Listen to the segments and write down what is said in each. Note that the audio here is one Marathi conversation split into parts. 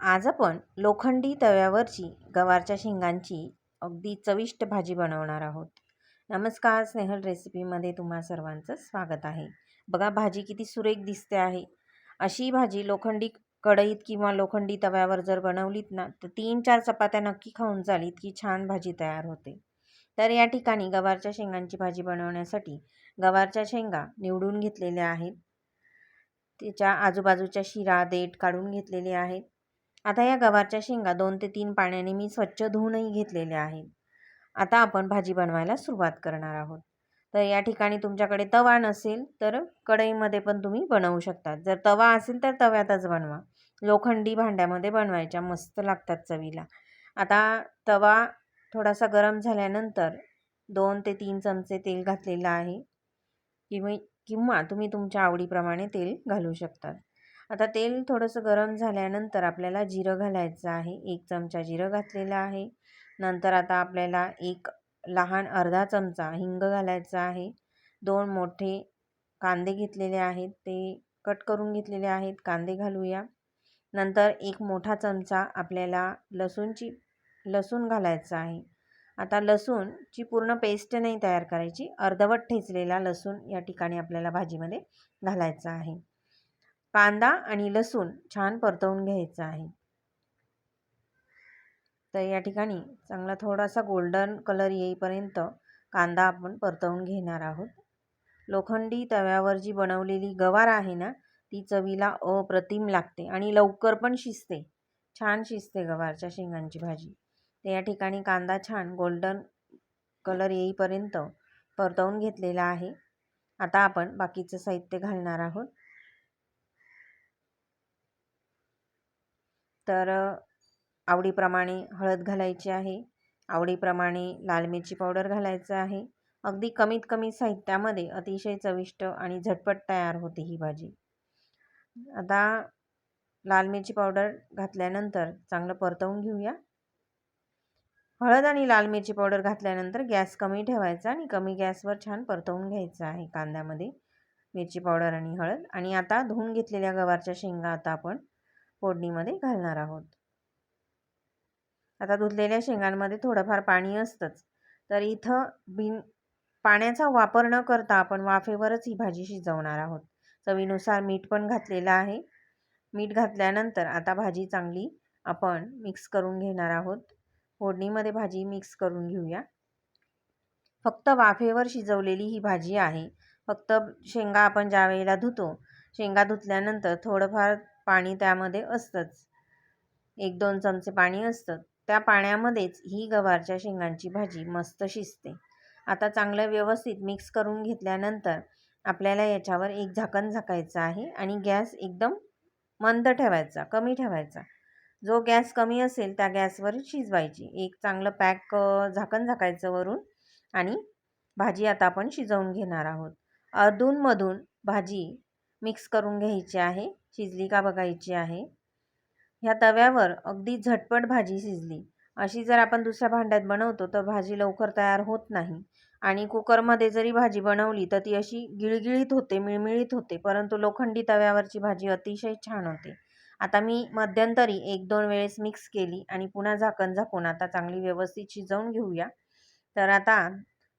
आज आपण लोखंडी तव्यावरची गवारच्या शेंगांची अगदी चविष्ट भाजी बनवणार आहोत. नमस्कार स्नेहल रेसिपीमध्ये तुम्हा सर्वांचं स्वागत आहे. बघा भाजी किती सुरेख दिसते आहे. अशी भाजी लोखंडी कढईत किंवा लोखंडी तव्यावर जर बनवलीत ना तर तीन चार चपात्या नक्की खाऊन जाल इतकी छान भाजी तयार होते. तर या ठिकाणी गवारच्या शेंगांची भाजी बनवण्यासाठी गवारच्या शेंगा निवडून घेतलेल्या आहेत. त्याच्या आजूबाजूच्या शिरा देठ काढून घेतलेले आहेत. आता या गवारच्या शेंगा दोन ते तीन पाण्याने मी स्वच्छ धुवूनही घेतलेल्या आहेत. आता आपण भाजी बनवायला सुरुवात करणार आहोत. तर या ठिकाणी तुमच्याकडे तवा नसेल तर कढईमध्ये पण तुम्ही बनवू शकता. जर तवा असेल तर तव्यातच बनवा. लोखंडी भांड्यामध्ये बनवायच्या मस्त लागतात चवीला. आता तवा थोडासा गरम झाल्यानंतर दोन ते तीन चमचे तेल घातलेलं आहे. किंवा किंवा तुम्ही तुमच्या आवडीप्रमाणे तेल घालू शकतात. आता तेल थोडंसं गरम झाल्यानंतर आपल्याला जिरं घालायचं आहे. एक चमचा जिरं घातलेलं आहे. नंतर आता आपल्याला एक लहान अर्धा चमचा हिंग घालायचा आहे. दोन मोठे कांदे घेतलेले आहेत. ते कट करून घेतलेले आहेत. कांदे घालूया. नंतर एक मोठा चमचा आपल्याला लसूणची लसूण घालायचा आहे. आता लसूणची पूर्ण पेस्ट नाही तयार करायची. अर्धवट ठेचलेला लसूण या ठिकाणी आपल्याला भाजीमध्ये घालायचा आहे. कांदा आणि लसूण छान परतवून घ्यायचा आहे. तर या ठिकाणी चांगला थोडासा गोल्डन कलर येईपर्यंत कांदा आपण परतवून घेणार आहोत. लोखंडी तव्यावर जी बनवलेली गवार आहे ना ती चवीला अप्रतिम लागते आणि लवकर पण शिजते. छान शिजते गवारच्या शेंगांची भाजी. तर या ठिकाणी कांदा छान गोल्डन कलर येईपर्यंत परतवून घेतलेला आहे. आता आपण बाकीचं साहित्य घालणार आहोत. तर आवडीप्रमाणे हळद घालायची आहे. आवडीप्रमाणे लाल मिरची पावडर घालायचं आहे. अगदी कमीत कमी साहित्यामध्ये अतिशय चविष्ट आणि झटपट तयार होते ही भाजी. आता लाल मिरची पावडर घातल्यानंतर चांगलं परतवून घेऊया. हळद आणि लाल मिरची पावडर घातल्यानंतर गॅस कमी ठेवायचा आणि कमी गॅसवर छान परतवून घ्यायचं आहे कांद्यामध्ये. मिरची पावडर आणि हळद आणि आता धुवून घेतलेल्या गवारच्या शेंगा आता आपण फोडणीमध्ये घालणार आहोत. आता धुतलेल्या शेंगांमध्ये थोडंफार पाणी असतंच. तर इथं बिन पाण्याचा वापर न करता आपण वाफेवरच ही भाजी शिजवणार आहोत. चवीनुसार मीठ पण घातलेलं आहे. मीठ घातल्यानंतर आता भाजी चांगली आपण मिक्स करून घेणार आहोत. फोडणीमध्ये भाजी मिक्स करून घेऊया. फक्त वाफेवर शिजवलेली ही भाजी आहे. फक्त शेंगा आपण ज्या वेळेला धुतो शेंगा धुतल्यानंतर थोडंफार पाणी त्यामध्ये असतंच. एक दोन चमचे पाणी असतं. त्या पाण्यामध्येच ही गवारच्या शेंगांची भाजी मस्त शिजते. आता चांगलं व्यवस्थित मिक्स करून घेतल्यानंतर आपल्याला याच्यावर एक झाकण झाकायचं आहे आणि गॅस एकदम मंद ठेवायचा कमी ठेवायचा. जो गॅस कमी असेल त्या गॅसवर शिजवायची. एक चांगलं पॅक झाकण झाकायचं वरून आणि भाजी आता आपण शिजवून घेणार आहोत. अधूनमधून भाजी मिक्स करून घ्यायची आहे. शिजली का बघायची आहे. ह्या तव्यावर अगदी झटपट भाजी शिजली. अशी जर आपण दुसऱ्या भांड्यात बनवतो तर भाजी लवकर तयार होत नाही. आणि कुकरमध्ये जरी भाजी बनवली तर ती अशी गिळगिळीत होते मिळमिळीत होते परंतु लोखंडी तव्यावरची भाजी अतिशय छान होते. आता मी मध्यंतरी एक दोन वेळेस मिक्स केली आणि पुन्हा झाकण झाकून आता चांगली व्यवस्थित शिजवून घेऊया. तर आता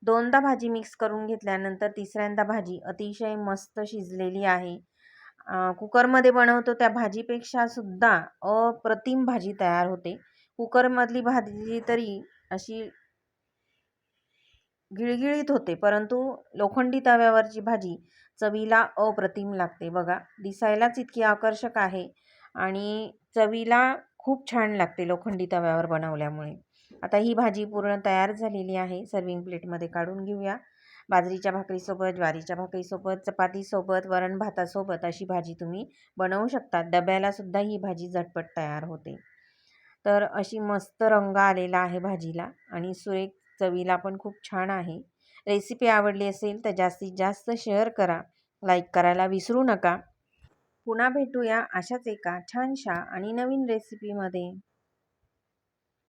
दोनदा भाजी मिक्स करून घेतल्यानंतर तिसऱ्यांदा भाजी अतिशय मस्त शिजलेली आहे. कुकरमध्ये बनवतो त्या भाजीपेक्षा सुद्धा अप्रतिम भाजी तयार होते. कुकरमधली भाजी तरी अशी गिळगिळीत होते परंतु लोखंडी तव्यावरची भाजी चवीला अप्रतिम लागते. बघा दिसायलाच इतकी आकर्षक आहे आणि चवीला खूप छान लागते लोखंडी तव्यावर बनवल्यामुळे. आता ही भाजी पूर्ण तयार झालेली आहे. सर्विंग प्लेटमध्ये काढून घेऊया. बाजरीच्या भाकरीसोबत ज्वारीच्या भाकरीसोबत चपातीसोबत वरण भातासोबत अशी भाजी तुम्ही बनवू शकता. डब्यालासुद्धा ही भाजी झटपट तयार होते. तर अशी मस्त रंग आलेला आहे भाजीला आणि सुरेख चवीला पण खूप छान आहे. रेसिपी आवडली असेल तर जास्तीत जास्त शेअर करा. लाईक करायला विसरू नका. पुन्हा भेटूया अशाच एका छानशा आणि नवीन रेसिपीमध्ये